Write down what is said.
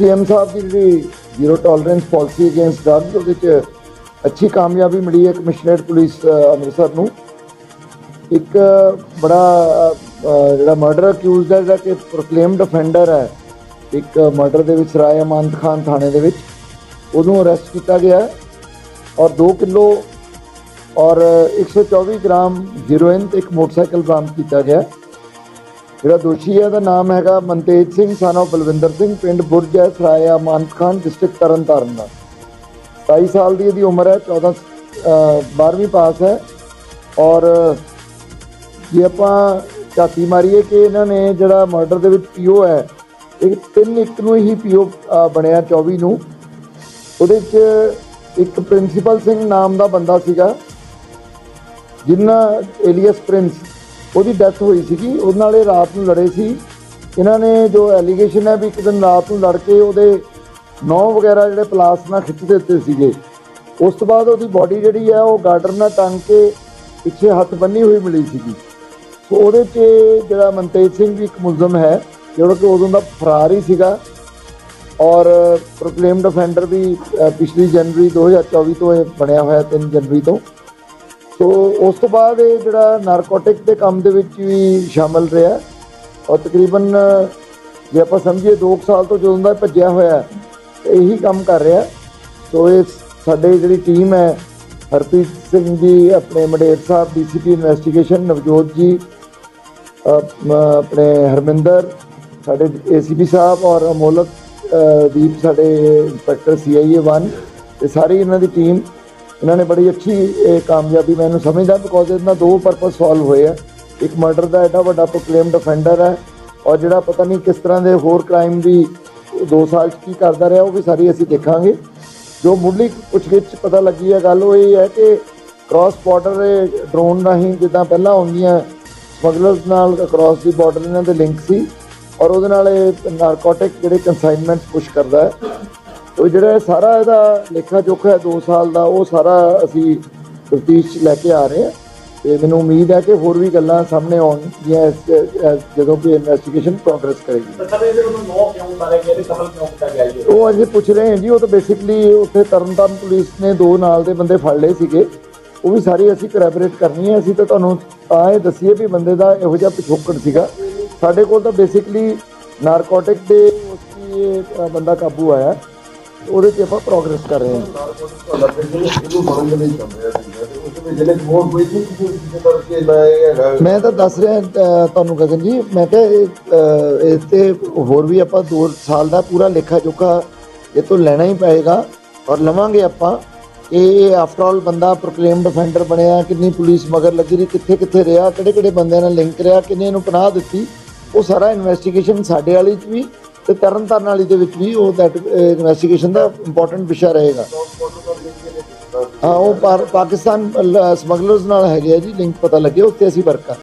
CM ਸਾਹਿਬ ਦੀ ਜਿਹੜੀ zero tolerance policy against drugs ਉਹਦੇ ਚ ਅੱਛੀ ਕਾਮਯਾਬੀ ਮਿਲੀ ਹੈ ਕਮਿਸ਼ਨਰੇਟ ਪੁਲਿਸ ਅੰਮ੍ਰਿਤਸਰ ਨੂੰ। ਇੱਕ, ਬੜਾ ਜਿਹੜਾ ਮਰਡਰ ਅਕਿਊਜ਼ਡ ਹੈ, ਜਿਹੜਾ ਕਿ ਪ੍ਰੋਕਲੇਮਡ ਅਫੈਂਡਰ ਹੈ, ਇੱਕ ਮਰਡਰ ਦੇ ਵਿੱਚ ਰਾਏ ਅਮਾਨਤ ਖਾਨ ਥਾਣੇ ਦੇ ਵਿੱਚ, ਉਹਨੂੰ ਅਰੈਸਟ ਕੀਤਾ ਗਿਆ ਔਰ 2 ਕਿਲੋ ਔਰ 124 ਗ੍ਰਾਮ ਹੀਰੋਇਨ ਤੇ ਇੱਕ ਮੋਟਰਸਾਈਕਲ ਬਰਾਮਦ ਕੀਤਾ ਗਿਆ ਜਿਹੜਾ ਦੋਸ਼ੀ ਹੈ ਦਾ ਨਾਮ ਹੈਗਾ ਮਨਤੇਜ ਸਿੰਘ son of ਬਲਵਿੰਦਰ ਸਿੰਘ ਪਿੰਡ ਬੁਰਜ ਹੈ ਸਰਾਇਆ ਮਾਨਕ ਡਿਸਟ੍ਰਿਕਟ ਤਰਨਤਾਰਨ ਦਾ। 27 ਸਾਲ ਦੀ ਇਹਦੀ ਉਮਰ ਹੈ 14 ਅ, 12ਵੀਂ ਪਾਸ ਹੈ। ਔਰ ਜੇ ਆਪਾਂ ਝਾਤੀ ਮਾਰੀਏ ਕਿ ਇਹਨਾਂ ਨੇ ਜਿਹੜਾ ਮਰਡਰ ਦੇ ਵਿੱਚ ਪੀਓ ਹੈ ਇਹ ਤਿੰਨ ਇੱਕ ਨੂੰ ਹੀ ਪੀਓ ਬਣਿਆ 24 ਨੂੰ। ਉਹਦੇ ਚ ਇੱਕ ਪ੍ਰਿੰਸੀਪਲ ਸਿੰਘ ਨਾਮ ਦਾ ਬੰਦਾ ਸੀਗਾ ਜਿੰਨਾ ਏਲੀਅਸ ਪ੍ਰਿੰਸ ਉਹਦੀ ਡੈਥ ਹੋਈ ਸੀਗੀ। ਉਹਦੇ ਨਾਲ ਇਹ ਰਾਤ ਨੂੰ ਲੜੇ ਸੀ। ਇਹਨਾਂ ਨੇ ਜੋ ਐਲੀਗੇਸ਼ਨ ਹੈ ਵੀ ਇੱਕ ਦਿਨ ਰਾਤ ਨੂੰ ਲੜ ਕੇ ਉਹਦੇ ਨੌ ਵਗੈਰਾ ਜਿਹੜੇ ਪਲਾਸ ਨਾਲ ਖਿੱਚ ਦਿੱਤੇ ਸੀਗੇ। ਉਸ ਤੋਂ ਬਾਅਦ ਉਹਦੀ ਬਾਡੀ ਜਿਹੜੀ ਹੈ, ਉਹ ਗਾਰਡਰ ਨਾਲ ਟੰਗ ਕੇ ਪਿੱਛੇ ਹੱਥ ਬੰਨੀ ਹੋਈ ਮਿਲੀ ਸੀਗੀ। ਸੋ ਉਹਦੇ 'ਚ ਜਿਹੜਾ ਮਨਤੇਜ ਸਿੰਘ ਵੀ ਇੱਕ ਮੁਲਜ਼ਮ ਹੈ, ਜਿਹੜਾ ਕਿ ਉਦੋਂ ਦਾ ਫਰਾਰ ਹੀ ਸੀਗਾ। ਔਰ ਪ੍ਰੋਕਲੇਮਡ ਅਫੈਂਡਰ ਵੀ ਪਿਛਲੀ ਜਨਵਰੀ 2024 ਤੋਂ ਇਹ ਬਣਿਆ ਹੋਇਆ 3 ਜਨਵਰੀ ਤੋਂ। ਸੋ ਉਸ ਤੋਂ ਬਾਅਦ ਇਹ ਜਿਹੜਾ ਨਾਰਕੋਟਿਕ ਦੇ ਕੰਮ ਦੇ ਵਿੱਚ ਵੀ ਸ਼ਾਮਲ ਰਿਹਾ। ਔਰ ਤਕਰੀਬਨ ਜੇ ਆਪਾਂ ਸਮਝੀਏ 2 ਸਾਲ ਤੋਂ ਜਦੋਂ ਦਾ ਭੱਜਿਆ ਹੋਇਆ, ਇਹੀ ਕੰਮ ਕਰ ਰਿਹਾ। ਸੋ ਇਹ ਸਾਡੇ ਜਿਹੜੀ ਟੀਮ ਹੈ, ਹਰਪ੍ਰੀਤ ਸਿੰਘ ਜੀ, ਆਪਣੇ ਮਡੇਰ ਸਾਹਿਬ ਡੀਸੀਪੀ ਇਨਵੈਸਟੀਗੇਸ਼ਨ ਨਵਜੋਤ ਜੀ ਆਪਣੇ ਹਰਮਿੰਦਰ, ਸਾਡੇ ਏਸੀਪੀ ਸਾਹਿਬ ਔਰ ਅਮੋਲਕ ਦੀਪ, ਸਾਡੇ ਇੰਸਪੈਕਟਰ ਸੀਆਈਏ 1 ਇਹ ਸਾਰੀ ਇਹਨਾਂ ਦੀ ਟੀਮ ਇਹਨਾਂ ਨੇ ਬੜੀ ਅੱਛੀ ਇਹ ਕਾਮਯਾਬੀ ਮੈਂ ਇਹਨੂੰ ਸਮਝਦਾ ਬਿਕੋਜ਼ ਇਹਨਾਂ ਦੋ ਪਰਪਸ ਸੋਲਵ ਹੋਏ ਆ। ਇੱਕ ਮਰਡਰ ਦਾ ਐਡਾ ਵੱਡਾ ਪ੍ਰੋਕਲੇਮਡ ਅਫੈਂਡਰ ਹੈ ਔਰ ਜਿਹੜਾ ਪਤਾ ਨਹੀਂ ਕਿਸ ਤਰ੍ਹਾਂ ਦੇ ਹੋਰ ਕ੍ਰਾਈਮ ਵੀ 2 ਸਾਲ ਚ ਕੀ ਕਰਦਾ ਰਿਹਾ, ਉਹ ਵੀ ਸਾਰੀ ਅਸੀਂ ਦੇਖਾਂਗੇ। ਜੋ ਮੁੱਢਲੀ ਪੁੱਛਗਿੱਛ ਪਤਾ ਲੱਗੀ ਹੈ ਗੱਲ ਉਹ ਇਹ ਹੈ ਕਿ ਕ੍ਰਾਸ ਬਾਰਡਰ ਡਰੋਨ ਰਾਹੀਂ ਜਿੱਦਾਂ ਪਹਿਲਾਂ ਹੁੰਦੀਆਂ ਸਮਗਲਰਸ ਨਾਲ ਕ੍ਰਾਸ ਦੀ ਬਾਰਡਰ ਇਹਨਾਂ ਦੇ ਲਿੰਕ ਸੀ ਔਰ ਉਹਦੇ ਨਾਲ ਇਹ ਨਾਰਕੋਟਿਕ ਜਿਹੜੇ ਕਨਸਾਈਨਮੈਂਟਸ ਪੁਸ਼ ਕਰਦਾ ਹੈ। ਉਹ ਜਿਹੜਾ ਸਾਰਾ ਇਹਦਾ ਲੇਖਾ ਜੋਖਾ ਹੈ 2 ਸਾਲ ਦਾ ਉਹ ਸਾਰਾ ਅਸੀਂ ਤਫਤੀਸ਼ ਚ ਲੈ ਕੇ ਆ ਰਹੇ ਹਾਂ। ਤੇ ਮੈਨੂੰ ਉਮੀਦ ਹੈ ਕਿ ਹੋਰ ਵੀ ਗੱਲਾਂ ਸਾਹਮਣੇ ਆਉਣਗੀਆਂ ਇਸ- ਇਸ- ਜਦੋਂ ਕਿ ਇਨਵੈਸਟੀਗੇਸ਼ਨ ਪ੍ਰੋਗਰੈਸ ਕਰੇਗੀ। ਸਰ ਇਹਦੇ ਨੌ ਕਿਉਂ ਮਾਰੇ ਗਏ ਤੇ ਕਤਲ ਕਿਉਂ ਕੀਤਾ ਗਿਆ ਜੀ? ਉਹ ਅਜੇ ਪੁੱਛ ਰਹੇ ਹਾਂ ਜੀ ਉਹ ਤਾਂ ਬੇਸਿਕਲੀ ਉੱਥੇ ਤਰਨਤਾਰਨ ਪੁਲਿਸ ਨੇ ਦੋ ਨਾਲ ਦੇ ਬੰਦੇ ਫੜ ਲਏ ਸੀਗੇ। ਉਹ ਵੀ ਸਾਰੀ ਅਸੀਂ ਕੋਰੈਬੋਰੇਟ ਕਰਨੀ ਹੈ। ਅਸੀਂ ਤਾਂ ਤੁਹਾਨੂੰ ਤਾਂ ਇਹ ਦੱਸੀਏ ਵੀ ਬੰਦੇ ਦਾ ਇਹੋ ਜਿਹਾ ਪਿਛੋਕੜ ਸੀਗਾ। ਸਾਡੇ ਕੋਲ ਤਾਂ ਬੇਸਿਕਲੀ ਨਾਰਕੋਟਿਕ ਦੇ ਉਸ ਬੰਦਾ ਕਾਬੂ ਆਇਆ। ਉਹਦੇ 'ਤੇ ਆਪਾਂ ਪ੍ਰੋਗਰੈਸ ਕਰ ਰਹੇ ਹਾਂ। ਮੈਂ ਤਾਂ ਦੱਸ ਰਿਹਾ ਅ, ਤੁਹਾਨੂੰ ਗਗਨ ਜੀ ਮੈਂ ਕਿਹਾ ਇਹ, ਅ, ਇਸ ਤੇ ਹੋਰ ਵੀ ਆਪਾਂ 2 ਸਾਲ ਦਾ ਪੂਰਾ ਲੇਖਾ ਜੋਖਾ ਇਹ ਤੋਂ ਲੈਣਾ ਹੀ ਪਏਗਾ ਔਰ ਲਵਾਂਗੇ ਆਪਾਂ। ਇਹ ਆਫਟਰ ਆਲ ਬੰਦਾ ਪ੍ਰੋਕਲੇਮ ਡਿਫੈਂਡਰ ਬਣਿਆ ਕਿੰਨੀ ਪੁਲਿਸ ਮਗਰ ਲੱਗੀ ਰਹੀ ਕਿੱਥੇ ਕਿੱਥੇ ਰਿਹਾ ਕਿਹੜੇ ਕਿਹੜੇ ਬੰਦਿਆਂ ਨਾਲ ਲਿੰਕ ਰਿਹਾ ਕਿੰਨੇ ਨੂੰ ਪਨਾਹ ਦਿੱਤੀ ਉਹ ਸਾਰਾ ਇਨਵੈਸਟੀਗੇਸ਼ਨ ਸਾਡੇ ਵਾਲੀ ਚ ਵੀ ਤੇ ਤਰਨਤਾਰਨ ਵਾਲੀ ਦੇ ਵਿੱਚ ਵੀ ਉਹ ਦੈਟ ਇਨਵੈਸਟੀਗੇਸ਼ਨ ਦਾ ਇੰਪੋਰਟੈਂਟ ਵਿਸ਼ਾ ਰਹੇਗਾ। ਹਾਂ, ਉਹ ਪਾਕਿਸਤਾਨ ਸਮਗਲਰਸ ਨਾਲ ਹੈਗੇ ਆ ਜੀ ਲਿੰਕ ਪਤਾ ਲੱਗੇ ਉੱਤੇ ਅਸੀਂ ਵਰਕ ਕਰ